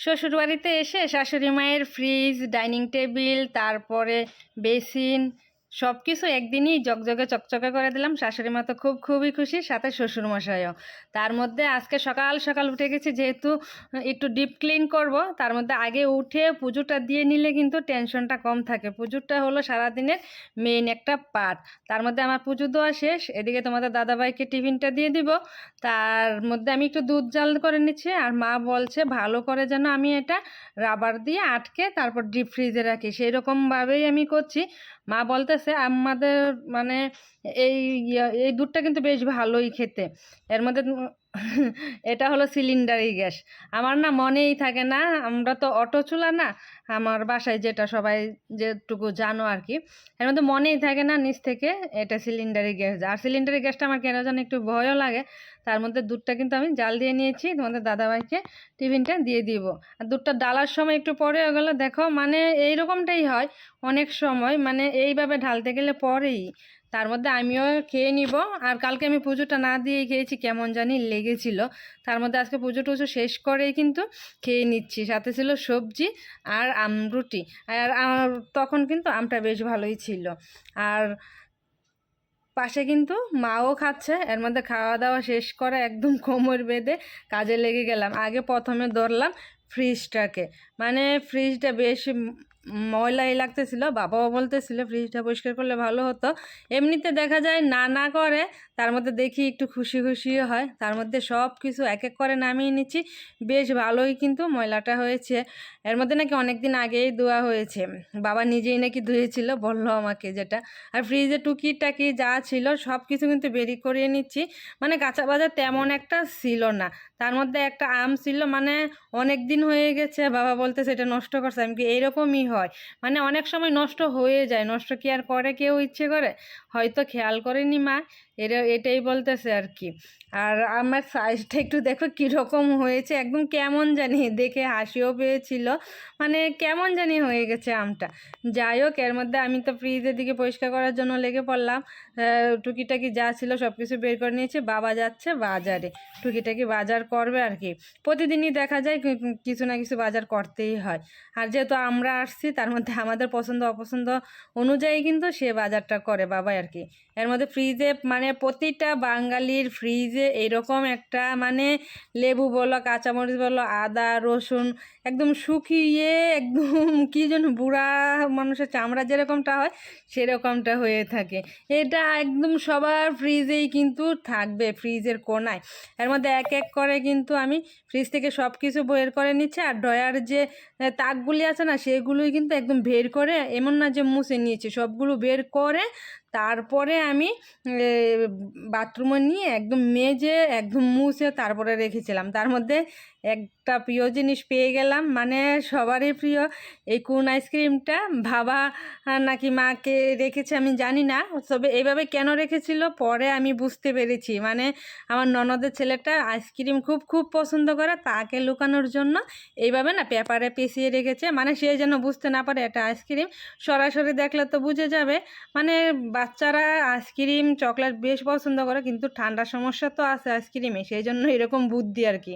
শ্বশুরবাড়িতে এসে শাশুড়ি মায়ের ফ্রিজ ডাইনিং টেবিল তারপরে বেসিন সব কিছু একদিনই জকজকে চকচকে করে দিলাম। শাশুড়ি মা তো খুব, খুবই খুশি, সাথে শ্বশুর মশাইও তার মধ্যে আজকে সকাল সকাল উঠে গেছি, যেহেতু একটু ডিপ ক্লিন করব, তার মধ্যে আগে উঠে পুজোটা দিয়ে নিলে কিন্তু টেনশনটা কম থাকে। পুজোটা হলো সারাদিনের মেইন একটা পার্ট তার মধ্যে আমার পুজো দেওয়া শেষ। এদিকে তোমাদের দাদাভাইকে টিফিনটা দিয়ে দিব। তার মধ্যে আমি একটু দুধ জাল করে নিচ্ছি। আর মা বলছে, ভালো করে যেন আমি এটা রাবার দিয়ে আটকে তারপর ডিপ ফ্রিজে রাখি। সেই রকমভাবেই আমি করছি। মা বলতেছে আমাদের মানে এই এই দুধটা কিন্তু বেশ ভালোই খেতে। এর মধ্যে এটা হলো সিলিন্ডারি গ্যাস। আমার না মনেই থাকে না, আমরা তো অটো চুলা না, আমার বাসায় যেটা সবাই যেটুকু জানো আর কি এর মধ্যে মনেই থাকে না নিচ থেকে এটা সিলিন্ডারি গ্যাস। আর সিলিন্ডারি গ্যাসটা আমার কেন যেন একটু ভয়ও লাগে, তার মধ্যে দুধটা কিন্তু আমি জাল দিয়ে নিয়েছি, তোমাদের দাদাভাইকে টিফিনটা দিয়ে দিব। আর দুধটা ডালার সময় একটু পরে গেলো, দেখো মানে এইরকমটাই হয় অনেক সময় মানে এইভাবে ঢালতে গেলে পরেই। তার মধ্যে আমিও খেয়ে নিব। আর কালকে আমি পুজোটা না দিয়েই খেয়েছি, কেমন জানি লেগেছিল। তার মধ্যে আজকে পুজো টুজো শেষ করেই কিন্তু খেয়ে নিচ্ছি। সাথে ছিল সবজি আর আমরুটি আর তখন কিন্তু আমটা বেশ ভালোই ছিল। আর পাশে কিন্তু মাও খাচ্ছে। এর মধ্যে খাওয়া দাওয়া শেষ করে একদম কোমর বেঁধে কাজে লেগে গেলাম। আগে প্রথমে ধরলাম ফ্রিজটাকে। মানে ফ্রিজটা বেশ ময়লাই লাগতেছিল, বাবাও বলতেছিল ফ্রিজটা পরিষ্কার করলে ভালো হতো। এমনিতে দেখা যায় না না করে, তার মধ্যে দেখি একটু খুশি খুশিও হয়। তার মধ্যে সব কিছু এক এক করে নামিয়ে নিচ্ছি। বেশ ভালোই কিন্তু ময়লাটা হয়েছে। এর মধ্যে নাকি অনেক দিন আগেই ধোয়া হয়েছে। বাবা নিজেই নাকি ধুয়েছিল, বলল আমাকে যেটা। আর ফ্রিজে টুকি টাকি যা ছিল সব কিছু কিন্তু বেরি করিয়ে নিচ্ছি। মানে কাঁচা বাজার তেমন একটা ছিল না। তার মধ্যে একটা আম ছিল মানে অনেক দিন হয়ে গেছে, বাবা বলতে সেটা নষ্ট করছে। আমি কি এইরকমই হয়? মানে অনেক সময় নষ্ট হয়ে যায়, নষ্ট কি আর করে? কেউ ইচ্ছে করে? হয়তো খেয়াল করেনি মা। এটা এটাই বলতেছে আর কি আর আমার সাইজটা একটু দেখো কীরকম হয়েছে, একদম কেমন জানি দেখে হাসিও পেয়েছিল। মানে কেমন জানি হয়ে গেছে আমটা। যাই হোক, এর মধ্যে আমি তো ফ্রিজের দিকে পরিষ্কার করার জন্য লেগে পড়লাম। টুকিটাকি যা ছিল সব কিছু বের করে নিয়েছে। বাবা যাচ্ছে বাজারে। টুকিটাকি বাজার করবে আর কি প্রতিদিনই দেখা যায় কিছু না কিছু বাজার করতেই হয়। আর যেহেতু আমরা আসছি, তার মধ্যে আমাদের পছন্দ অপছন্দ অনুযায়ী কিন্তু সে বাজারটা করে বাবা আর কি এর মধ্যে ফ্রিজে মানে প্রতিটা বাঙালির ফ্রিজে এরকম একটা মানে লেবু বলো, কাঁচামরিচ বলো, আদা, রসুন, একদম শুকিয়ে একদম কী যেন বুড়া মানুষের চামড়া যেরকমটা হয়, সেরকমটা হয়ে থাকে। এটা একদম সবার ফ্রিজেই কিন্তু থাকবে ফ্রিজের কোনায়। এর মধ্যে এক এক করে কিন্তু আমি ফ্রিজ থেকে সব কিছু বের করে নিচ্ছে, আর ডয়ার যে তাকগুলি আছে না, সেগুলোই কিন্তু একদম বের করে, এমন না যে মুছে নিয়েছি, সবগুলো বের করে তারপরে আমি বাথরুমে নিয়ে একদম মেজে একদম মুছে তারপরে রেখেছিলাম। তার মধ্যে একটা প্রিয় জিনিস পেয়ে গেলাম। মানে সবারই প্রিয় এই কোন আইসক্রিমটা ভাবা নাকি মাকে রেখেছে আমি জানি না। তবে এইভাবে কেন রেখেছিল পরে আমি বুঝতে পেরেছি। মানে আমার ননদের ছেলেটা আইসক্রিম খুব খুব পছন্দ করে, তাকে লুকানোর জন্য এইভাবে না পেপারে পেঁচিয়ে রেখেছে। মানে সে যেন বুঝতে না পারে এটা আইসক্রিম সরাসরি দেখলে তো বুঝে যাবে। মানে বাচ্চারা আইসক্রিম চকলেট বেশ পছন্দ করে, কিন্তু ঠান্ডার সমস্যা তো আছে আইসক্রিমে সেই জন্য এরকম বুদ্ধি আর কি।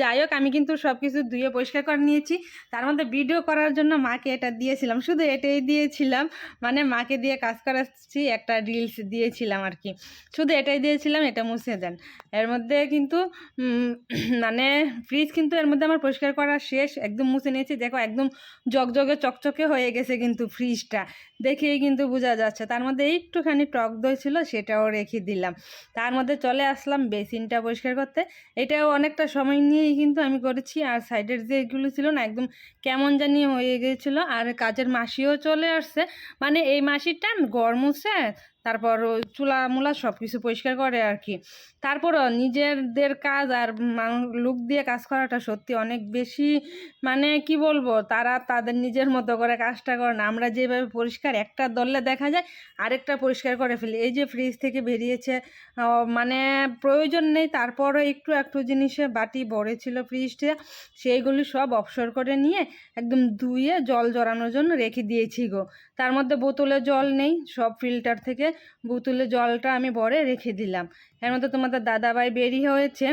যাই হোক আমি কিন্তু সব কিছু ধুয়ে পরিষ্কার করে নিয়েছি। তার মধ্যে ভিডিও করার জন্য মাকে এটা দিয়েছিলাম। শুধু এটাই দিয়েছিলাম মানে মাকে দিয়ে কাজ করাচ্ছি, একটা রিলস দিয়েছিলাম আর কি শুধু এটাই দিয়েছিলাম, এটা মুছে দেন। এর মধ্যে কিন্তু মানে ফ্রিজ কিন্তু এর মধ্যে আমার পরিষ্কার করা শেষ। একদম মুছে নিয়েছি। দেখো, একদম জগজগে চকচকে হয়ে গেছে কিন্তু ফ্রিজটা দেখেই কিন্তু বোঝা যাচ্ছে। তার মধ্যে একটুখানি টক দই ছিল সেটাও রেখে দিলাম। তার মধ্যে চলে আসলাম বেসিনটা পরিষ্কার করতে। এটাও অনেকটা সময় নিয়েই কিন্তু আমি করেছি। আর সাইডের যে এগুলো ছিল না, একদম কেমন জানি হয়ে গিয়েছিল। আর কাজের মাসিও চলে আসছে। মানে এই মাসির টান গরম তারপর চুলা মুলা সব কিছু পরিষ্কার করে আর কি তারপরও নিজেদের কাজ আর লুক দিয়ে কাজ করাটা সত্যি অনেক বেশি মানে কি বলব, তারা তাদের নিজের মতো করে কাজটা করে না। আমরা যেভাবে পরিষ্কার একটা দললে দেখা যায়, আরেকটা পরিষ্কার করে ফেলি। এই যে ফ্রিজ থেকে বেরিয়েছে মানে প্রয়োজন নেই। তারপরও একটু একটু জিনিসে বাটি ভরে ছিল ফ্রিজটা সেইগুলি সব অবসর করে নিয়ে একদম ধুয়ে জল জড়ানোর জন্য রেখে দিয়েছি গো। তার মধ্যে বোতলে জল নেই, সব ফিল্টার থেকে। বোতলে জলটা আমি বরে রেখে দিলাম। এর মধ্যে তোমাদের দাদাভাই বেরিয়ে হয়েছে।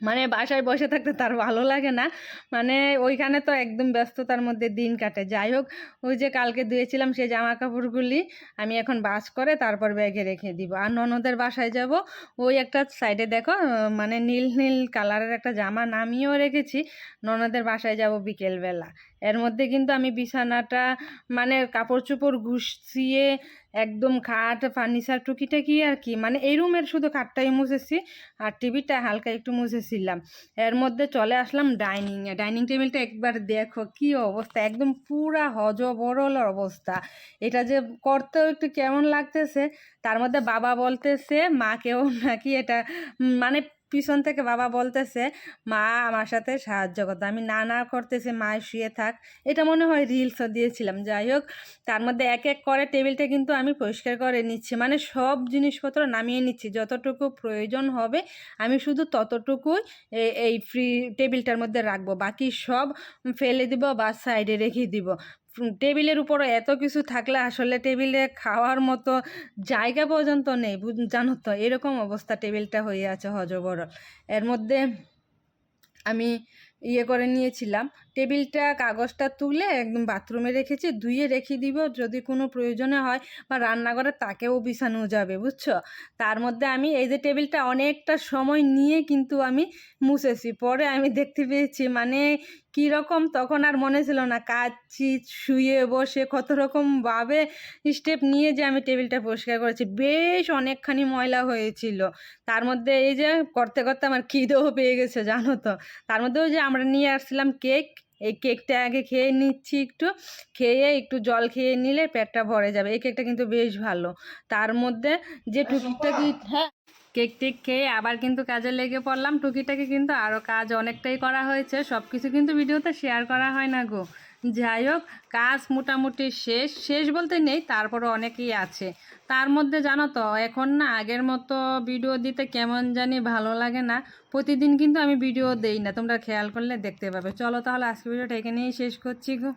মানে বাসায় বসে থাকতে তার ভালো লাগে না। মানে ওইখানে তো একদম ব্যস্ততার মধ্যে দিন কাটে। যাই হোক, ওই যে কালকে ধুয়েছিলাম সেই জামা কাপড়গুলি আমি এখন বাস করে তারপর ব্যাগে রেখে দিব। আর ননদের বাসায় যাব। ওই একটা সাইডে দেখো মানে নীল নীল কালারের একটা জামা নামিয়েও রেখেছি। ননদের বাসায় যাব বিকেলবেলা। এর মধ্যে কিন্তু আমি বিছানাটা মানে কাপড় চোপড় গুছিয়ে একদম খাট ফার্নিচার টুকিটাকি আর কি। মানে এই রুমের শুধু খাটটাই মুছেছি আর টিভিটা হালকা একটু মুছেছিলাম। এর মধ্যে চলে আসলাম ডাইনিংয়ে ডাইনিং টেবিলটা একবার দেখো কি অবস্থা, একদম পুরা হজবরল অবস্থা। এটা যে করতেও একটু কেমন লাগতেছে, তার মধ্যে বাবা বলতেছে মাকেও নাকি এটা মানে পিছন থেকে বাবা বলতেছে, মা আমার সাথে সাহায্য করতে আমি, না না, করতেছে, মা শুয়ে থাক। এটা মনে হয় রিলসও দিয়েছিলাম। যাই হোক, তার মধ্যে এক এক করে টেবিলটা কিন্তু আমি পরিষ্কার করে নিচ্ছি। মানে সব জিনিসপত্র নামিয়ে নিচ্ছি। যতটুকু প্রয়োজন হবে, আমি শুধু ততটুকুই এই ফ্রি টেবিলটার মধ্যে রাখব। বাকি সব ফেলে দিব বা সাইডে রেখে দিব। টেবিলের উপরে এত কিছু থাকলে আসলে টেবিলে খাওয়ার মতো জায়গা পর্যন্ত নেই জানো তো? এরকম অবস্থা টেবিলটা হয়ে আছে হজবরল এর মধ্যে আমি ইয়ে করে নিয়েছিলাম। টেবিলটা, কাগজটা তুলে একদম বাথরুমে রেখেছি, ধুয়ে রেখে দিব যদি কোনো প্রয়োজনে হয় বা রান্নাঘরে তাকেও বিছানো যাবে, বুঝছ? তার মধ্যে আমি এই যে টেবিলটা অনেকটা সময় নিয়ে কিন্তু আমি মুছেছি। পরে আমি দেখতে পেয়েছি মানে কী রকম তখন আর মনে ছিল না কাচ্ছি শুয়ে বসে কত রকমভাবে স্টেপ নিয়ে যে আমি টেবিলটা পরিষ্কার করেছি। বেশ অনেকখানি ময়লা হয়েছিল। তার মধ্যে এই যে করতে করতে আমার খিদেও পেয়ে গেছে, জানো তো? তার মধ্যে ওই যে আমরা নিয়ে আসছিলাম কেক। এই কেকটা আগে খেয়ে নিচ্ছি একটু। খেয়ে একটু জল খেয়ে নিলে পেটটা ভরে যাবে। এই কেকটা কিন্তু বেশ ভালো। তার মধ্যে যে টুকিটাকি হ্যাঁ কেক টেক খেয়ে আবার কিন্তু কাজে লেগে পড়লাম। টুকিটাকি কিন্তু আরও কাজ অনেকটাই করা হয়েছে। সব কিছু কিন্তু ভিডিওতে শেয়ার করা হয় না গো। যাই হোক, কাজ মোটামুটি শেষ। শেষ বলতে নেই তারপরে অনেকেই আছে। তার মধ্যে জানো তো, এখন না আগের মতো ভিডিও দিতে কেমন জানি ভালো লাগে না। প্রতিদিন কিন্তু আমি ভিডিও দেই না, তোমরা খেয়াল করলে দেখতে পাবে। চলো তাহলে আজকে ভিডিওটা এখানেই শেষ করছি গো।